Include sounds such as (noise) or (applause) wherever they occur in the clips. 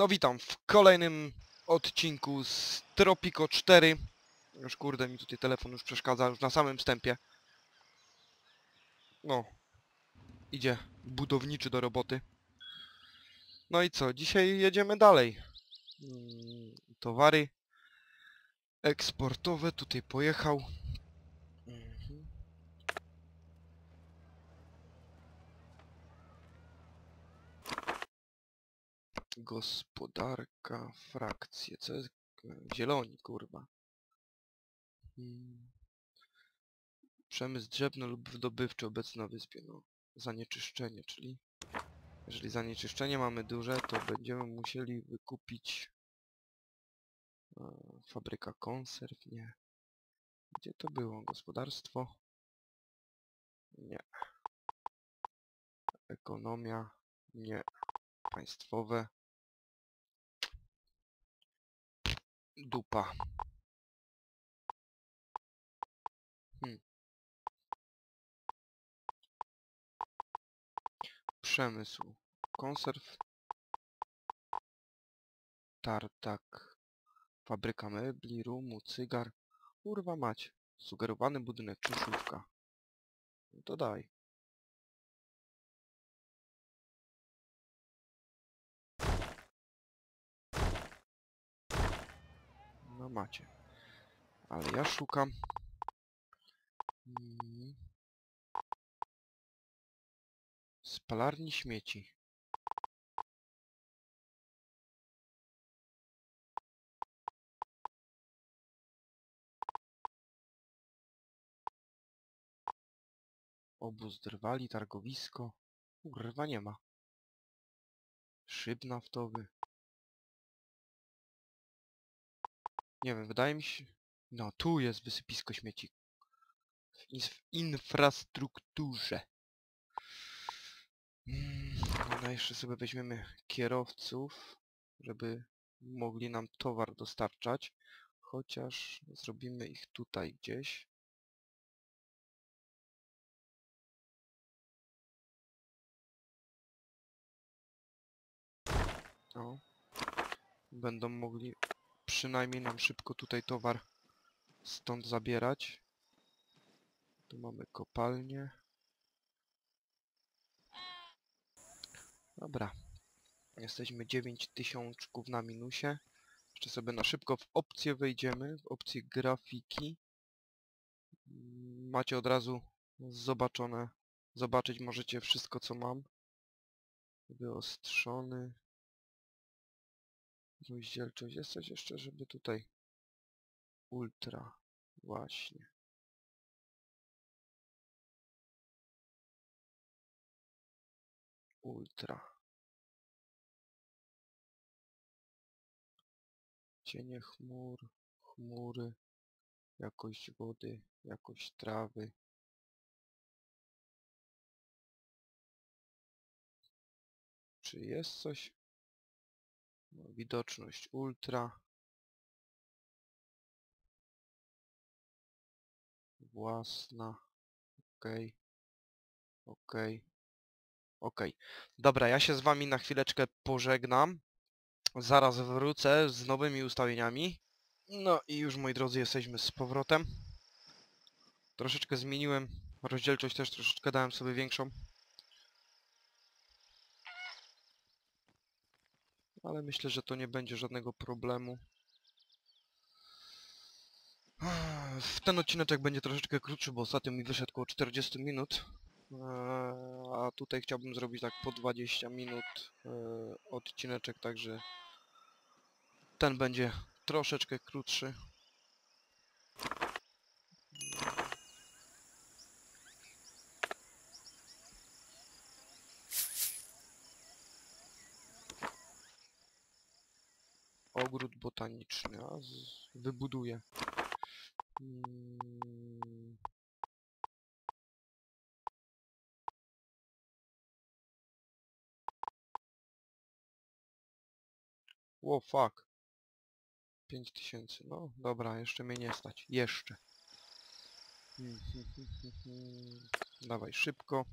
No witam w kolejnym odcinku z Tropico 4. Już kurde mi tutaj telefon już przeszkadza, już na samym wstępie. No. Idzie budowniczy do roboty. No i co, dzisiaj jedziemy dalej. Mm, Towary eksportowe tutaj pojechał. Gospodarka, frakcje, co jest? e, Zieloni, kurwa. Hmm. Przemysł drzewny lub wydobywczy obecny na wyspie, no. Zanieczyszczenie, czyli... Jeżeli zanieczyszczenie mamy duże, to będziemy musieli wykupić... E, fabryka konserw, nie. Gdzie to było? Gospodarstwo? Nie. Ekonomia? Nie. Państwowe? Dupa. Hmm. Przemysł. Konserw. Tartak. Fabryka mebli, rumu, cygar. Kurwa mać. Sugerowany budynek, czyszówka. No to daj. Macie. Ale ja szukam. Mm. Spalarni śmieci. Obóz drwali, targowisko. Kurwa nie ma. Szyb naftowy. Nie wiem, wydaje mi się... No, tu jest wysypisko śmieci. W, ins- w infrastrukturze. Mm, No, jeszcze sobie weźmiemy kierowców, żeby mogli nam towar dostarczać. Chociaż zrobimy ich tutaj gdzieś. O. Będą mogli przynajmniej nam szybko tutaj towar stąd zabierać. Tu mamy kopalnię. Dobra. Jesteśmy 9000 na minusie. Jeszcze sobie na szybko w opcję wejdziemy, w opcję grafiki. Macie od razu zobaczone, zobaczyć możecie wszystko co mam. Wyostrzony. Rozdzielczość. Jest coś jeszcze, żeby tutaj... Ultra. Właśnie. Ultra. Cienie chmur, chmury, jakość wody, jakość trawy. Czy jest coś? No, widoczność ultra. Własna. Okej. Okej. Okej. Dobra, ja się z wami na chwileczkę pożegnam. Zaraz wrócę z nowymi ustawieniami. No i już moi drodzy jesteśmy z powrotem. Troszeczkę zmieniłem. Rozdzielczość też troszeczkę dałem sobie większą. Ale myślę, że to nie będzie żadnego problemu. W ten odcineczek będzie troszeczkę krótszy, bo ostatnio mi wyszedł około 40 minut. A tutaj chciałbym zrobić tak po 20 minut odcineczek, także ten będzie troszeczkę krótszy. Ogród botaniczny, a wybuduję. Mm. Ło, fuck. 5000, no dobra, jeszcze mnie nie stać. Jeszcze. Dawaj szybko.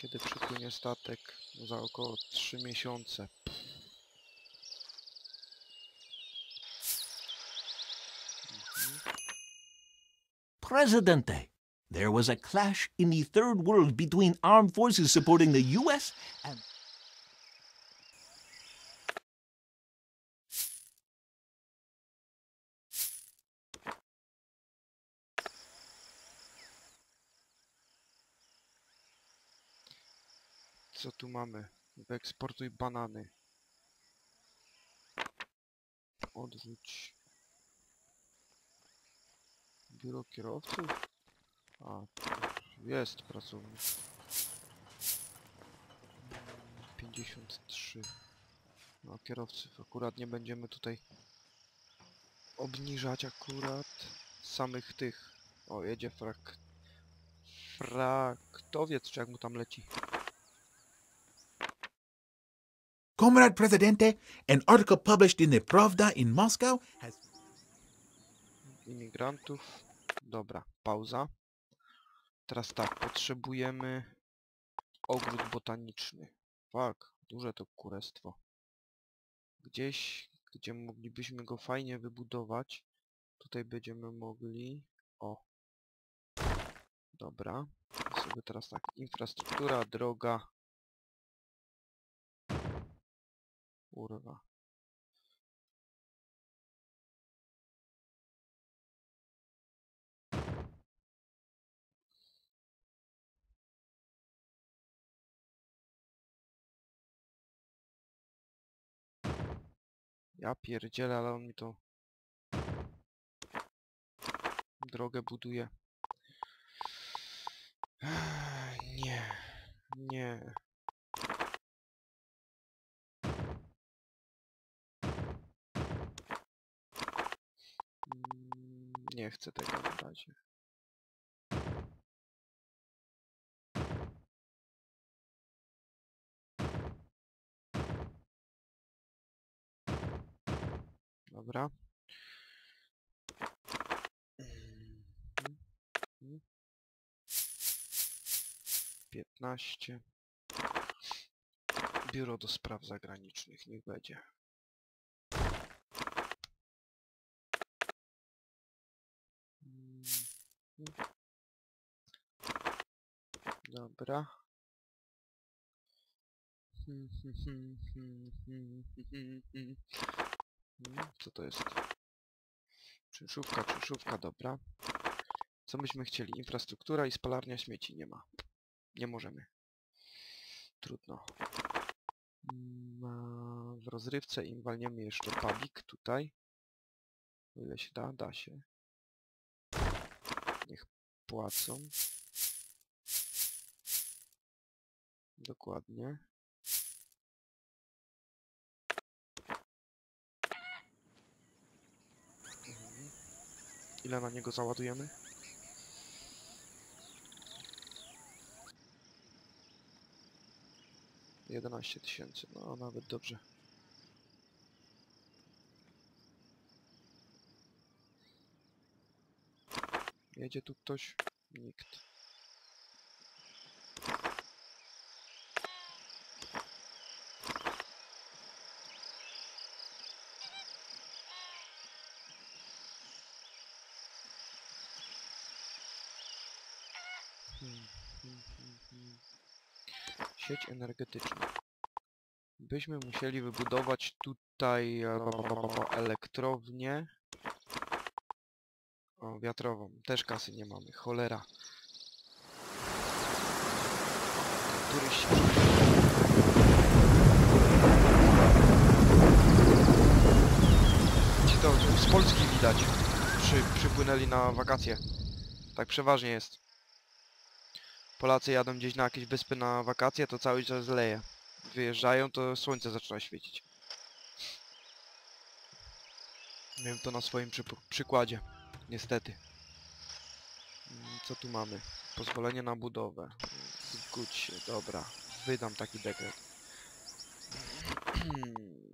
Kiedy przypłynie statek? Za około 3 miesiące. Mhm. Presidente, there was a clash in the Third World between armed forces supporting the U.S. and. Tu mamy? Wyeksportuj banany. Odrzuć. Biuro kierowców? A, jest pracownik. Mm, 53. No, kierowców akurat nie będziemy tutaj obniżać akurat samych tych. O, jedzie frak... Fraktowiec, czy jak mu tam leci. Comrade Presidente, an article published in the Pravda in Moscow has imigrantów. Dobra, pauza. Teraz tak, potrzebujemy ogród botaniczny. Fak, duże to kurestwo. Gdzieś, gdzie moglibyśmy go fajnie wybudować. Tutaj będziemy mogli... O. Dobra. Sobie teraz tak, infrastruktura, droga. Kurwa. Ja pierdzielę, ale on mi to... Drogę buduje. Nie. Nie. Nie chcę tego na razie. Dobra. 15. Biuro do spraw zagranicznych, niech będzie. Dobra. Mm, Co to jest? Czynszówka, czynszówka, dobra. Co myśmy chcieli? Infrastruktura i spalarnia śmieci nie ma. Nie możemy. Trudno. W rozrywce im walniemy jeszcze pubik tutaj. O ile się da, da się. Płacą. Dokładnie. Ile na niego załadujemy? Jedenaście tysięcy, no nawet dobrze. Jedzie tu ktoś? Nikt. Sieć energetyczna. Byśmy musieli wybudować tutaj e, elektrownię. Wiatrową. Też kasy nie mamy. Cholera. Turyści. Ci to z Polski widać. Przy, przypłynęli na wakacje. Tak przeważnie jest. Polacy jadą gdzieś na jakieś wyspy na wakacje, to cały czas leje. Wyjeżdżają, to słońce zaczyna świecić. Wiem to na swoim przyp- przykładzie. Niestety. Mm, Co tu mamy? Pozwolenie na budowę. Zgódź się, dobra. Wydam taki dekret. (clears throat)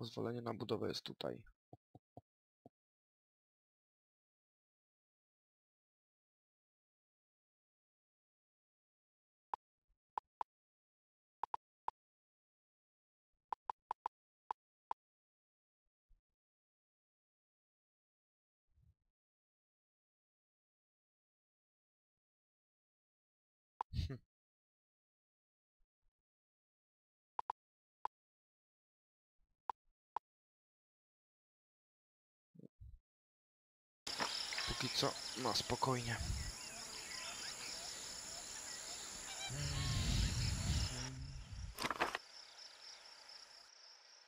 Pozwolenie na budowę jest tutaj. Co, no spokojnie.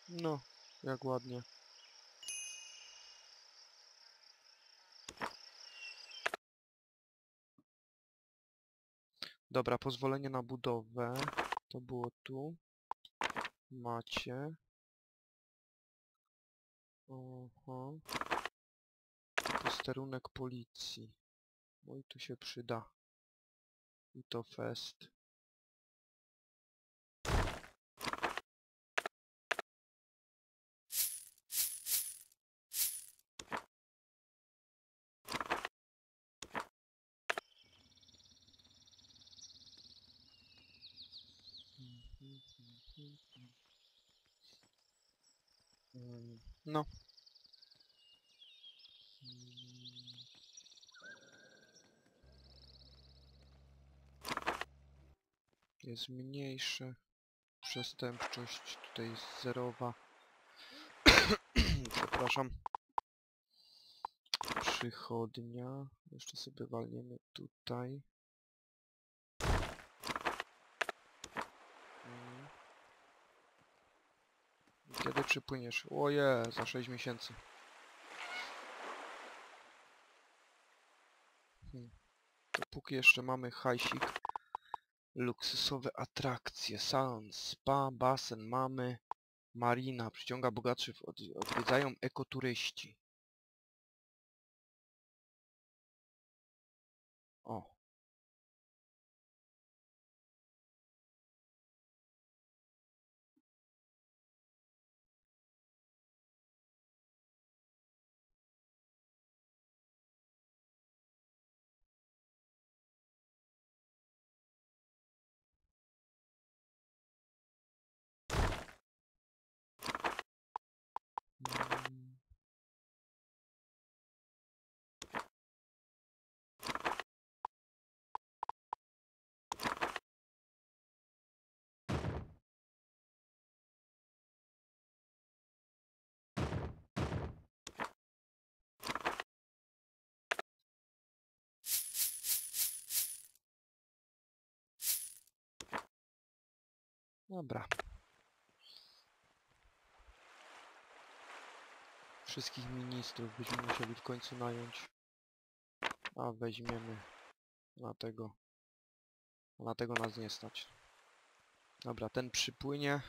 No, jak ładnie. Dobra, pozwolenie na budowę. To było tu. Macie. Oho. Posterunek policji. Oj, tu się przyda. I to fest. Mm, No. Jest mniejsze. Przestępczość tutaj jest zerowa. (coughs) Przepraszam. Przychodnia. Jeszcze sobie walniemy tutaj. Mm. Kiedy przypłyniesz? Oje, za 6 miesięcy. Hmm. To póki jeszcze mamy hajsik. Luksusowe atrakcje, salon, spa, basen mamy. Marina, przyciąga bogatszych, od, odwiedzają ekoturyści. Dobra. Wszystkich ministrów byśmy musieli w końcu nająć. A weźmiemy na tego. Na tego nas nie stać. Dobra, ten przypłynie.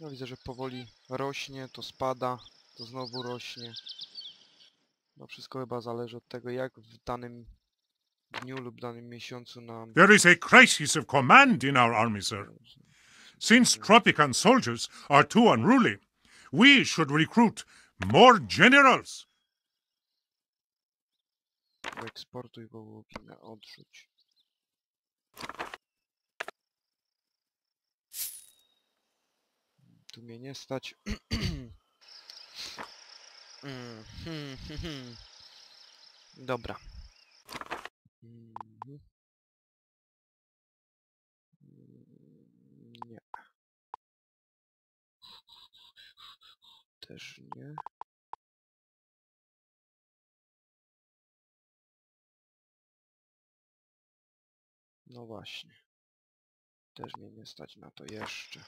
No widzę, że powoli rośnie, to spada, to znowu rośnie. No wszystko chyba zależy od tego, jak w danym There is a crisis of command in our army, sir. Since Tropican soldiers are too unruly, we should recruit more generals. Eksportuj wołowinę, odrzuć. Tu mnie nie stać. (clears throat) Mm, hmm, hmm, hmm. Dobra. Mhm. Nie. Też nie. No właśnie. Też mnie nie stać na to jeszcze.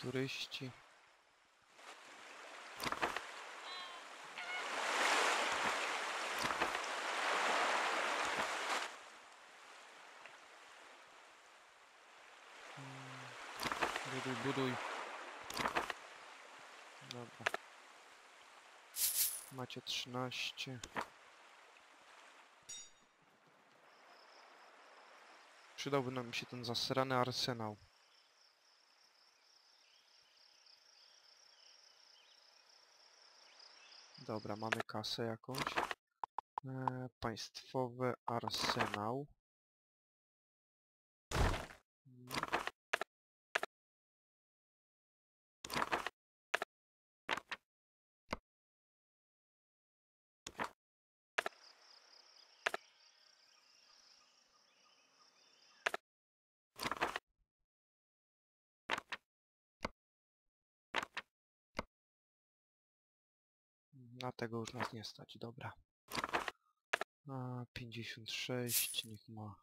Turyści. Mm, Buduj, buduj. Dobra. Macie 13. Przydałby nam się ten zasrany arsenał. Dobra, mamy kasę jakąś. E, państwowy arsenał. Na tego już nas nie stać, dobra. A, 56, niech ma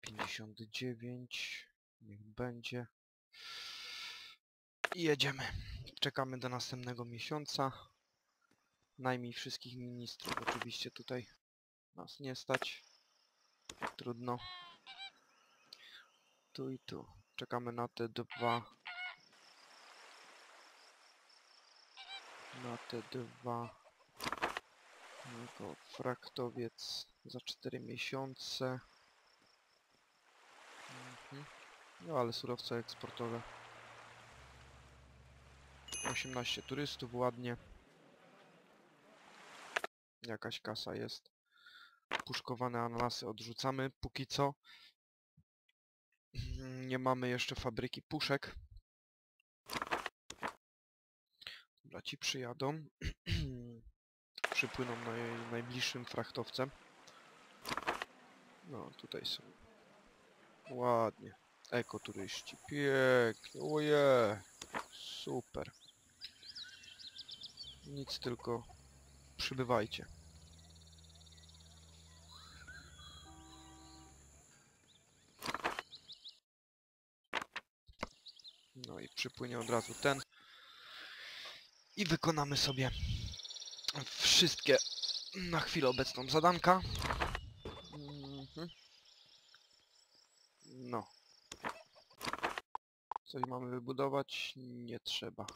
59, niech będzie. I jedziemy. Czekamy do następnego miesiąca. Najmij wszystkich ministrów. Oczywiście tutaj nas nie stać. Trudno. Tu i tu. Czekamy na te dwa. Na te dwa. Jako fraktowiec za 4 miesiące. Mhm. No ale surowce eksportowe. 18 turystów, ładnie. Jakaś kasa jest. Puszkowane ananasy odrzucamy póki co. Nie mamy jeszcze fabryki puszek. Dobra, ci przyjadą. (clears throat) Przypłyną naj, najbliższym frachtowcem. No, tutaj są. Ładnie. Ekoturyści. Pięknie. Oje. Super. Nic tylko przybywajcie. No i przypłynie od razu ten. I wykonamy sobie wszystkie na chwilę obecną zadanka. Mhm. No. Coś mamy wybudować? Nie trzeba.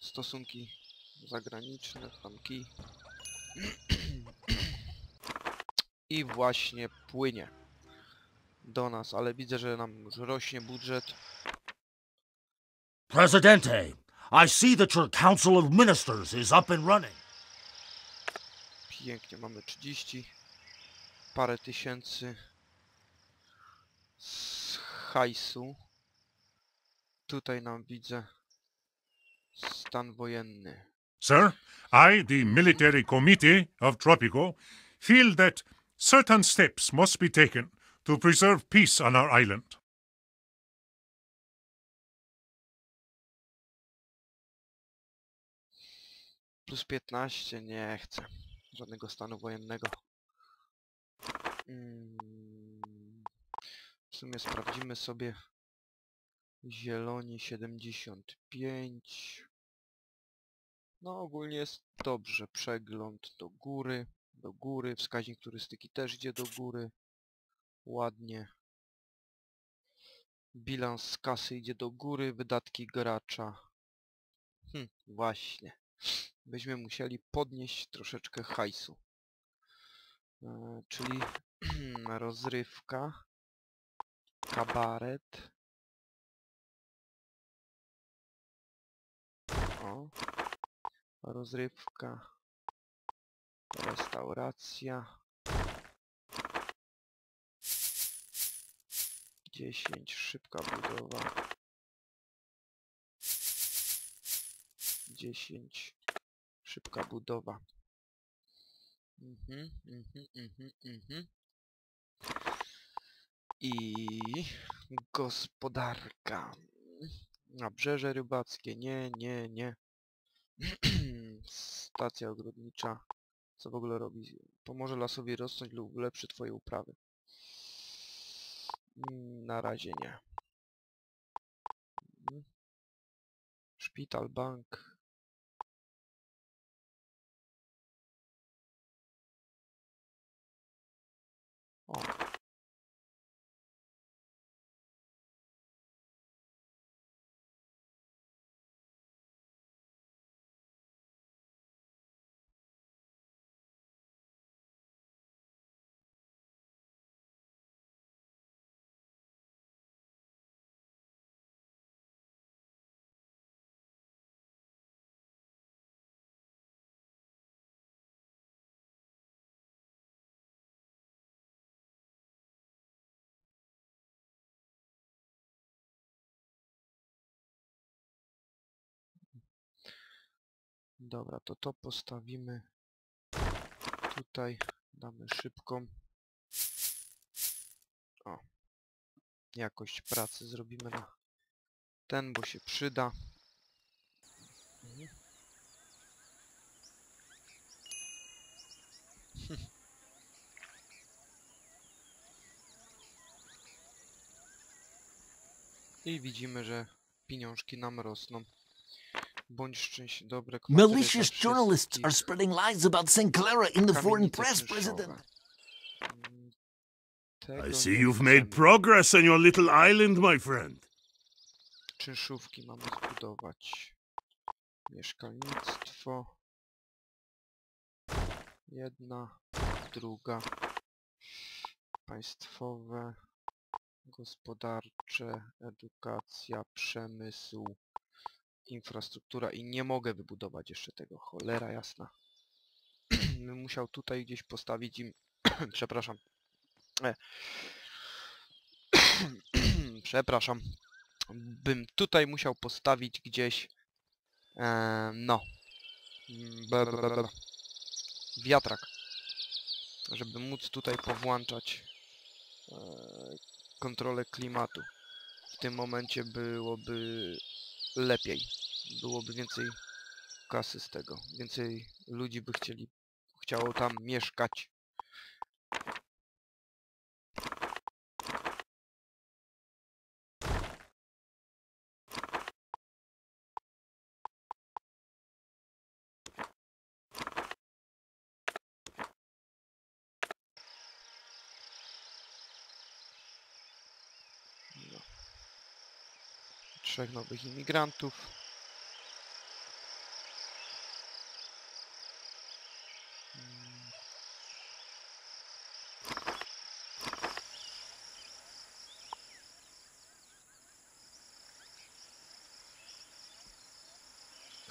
Stosunki zagraniczne, tanki. I właśnie płynie do nas, ale widzę, że nam już rośnie budżet. Presidente, I see that your Council of Ministers is up and running. Pięknie, mamy 30 parę tysięcy z hajsu. Tutaj nam widzę stan wojenny. Sir, I, the Military Committee of Tropico, feel that certain steps must be taken to preserve peace on our island. Plus 15, nie chcę. Żadnego stanu wojennego. Mm, W sumie sprawdzimy sobie zieloni 75. No ogólnie jest dobrze. Przegląd do góry, do góry. Wskaźnik turystyki też idzie do góry. Ładnie. Bilans kasy idzie do góry, wydatki gracza. Hm, właśnie. Byśmy musieli podnieść troszeczkę hajsu. E, czyli (clears throat) rozrywka, kabaret. O. Rozrywka, restauracja. 10, szybka budowa. 10, szybka budowa. Mhm, mhm, mhm. I gospodarka. Nabrzeże rybackie, nie, nie, nie. (clears throat) Stacja ogrodnicza. Co w ogóle robi? Pomoże lasowi rosnąć lub ulepszy twoje uprawy. Mm, Na razie nie. Szpital, bank. O, Dobra, to to postawimy tutaj. Damy szybką. O. Jakość pracy zrobimy na ten, bo się przyda. Mhm. (laughs) I widzimy, że pieniążki nam rosną. Bądź szczęśliwy, dobre Malicious journalists are spreading lies about St. Clara in the foreign press. President. Mm, I see you've made progress on your little island, my friend. Czynszówki mamy zbudować. Mieszkalnictwo. Jedna, druga. Państwowe, gospodarcze, edukacja, przemysł, infrastruktura i nie mogę wybudować jeszcze tego, cholera jasna. (clears throat) Bym musiał tutaj gdzieś postawić im, (clears throat) przepraszam, e. (clears throat) przepraszam, bym tutaj musiał postawić gdzieś, e, no, wiatrak, żeby móc tutaj powłączać e, kontrolę klimatu. W tym momencie byłoby lepiej, byłoby więcej kasy z tego, więcej ludzi by chcieli, chciało tam mieszkać. Trzech nowych imigrantów.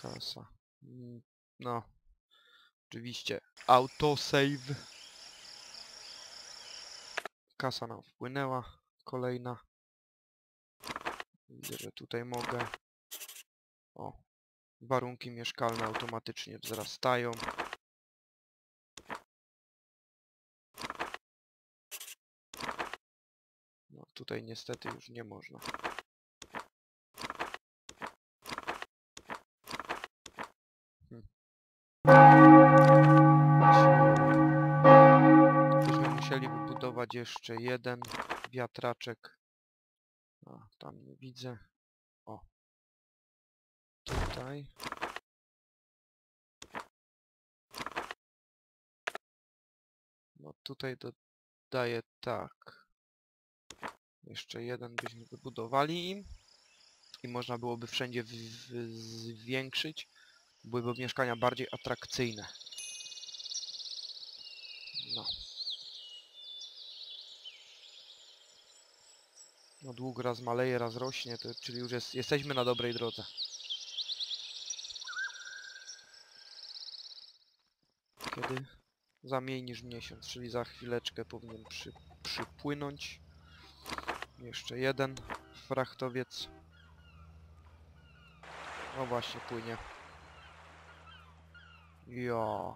Kasa. Mm, No. Oczywiście. Autosave. Kasa nam wpłynęła. Kolejna. Widzę, że tutaj mogę. O. Warunki mieszkalne automatycznie wzrastają. No tutaj niestety już nie można. Hmm. Byśmy musieli wybudować jeszcze jeden wiatraczek. A, tam nie widzę. O. Tutaj. No tutaj dodaję tak. Jeszcze jeden byśmy wybudowali im. I można byłoby wszędzie zwiększyć. Byłyby mieszkania bardziej atrakcyjne. No. No dług raz maleje, raz rośnie, to, czyli już jest, jesteśmy na dobrej drodze. Kiedy? Za mniej niż miesiąc, czyli za chwileczkę powinien przy, przypłynąć. Jeszcze jeden frachtowiec. No właśnie, płynie. Ja.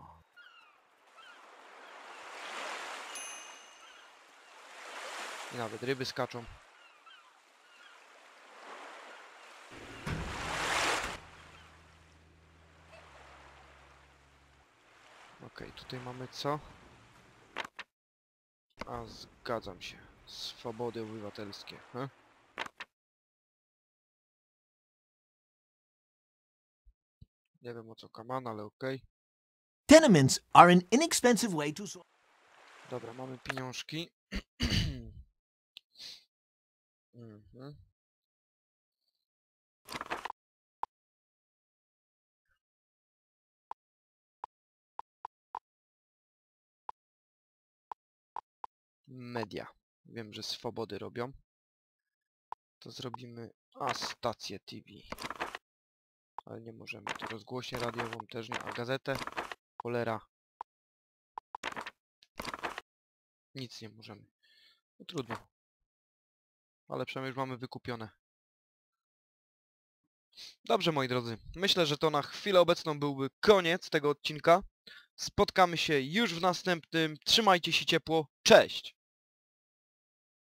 I nawet ryby skaczą. Okej, tutaj mamy co? A, zgadzam się. Swobody obywatelskie. He? Nie wiem o co kaman, ale okej. Tenements are an inexpensive way to. Dobra, mamy pieniążki. (clears throat) mhm. Media. Wiem, że swobody robią. To zrobimy... A, stację TV. Ale nie możemy. To rozgłośnię radiową też nie. A gazetę? Cholera. Nic nie możemy. No trudno. Ale przynajmniej już mamy wykupione. Dobrze moi drodzy, myślę, że to na chwilę obecną byłby koniec tego odcinka. Spotkamy się już w następnym. Trzymajcie się ciepło. Cześć!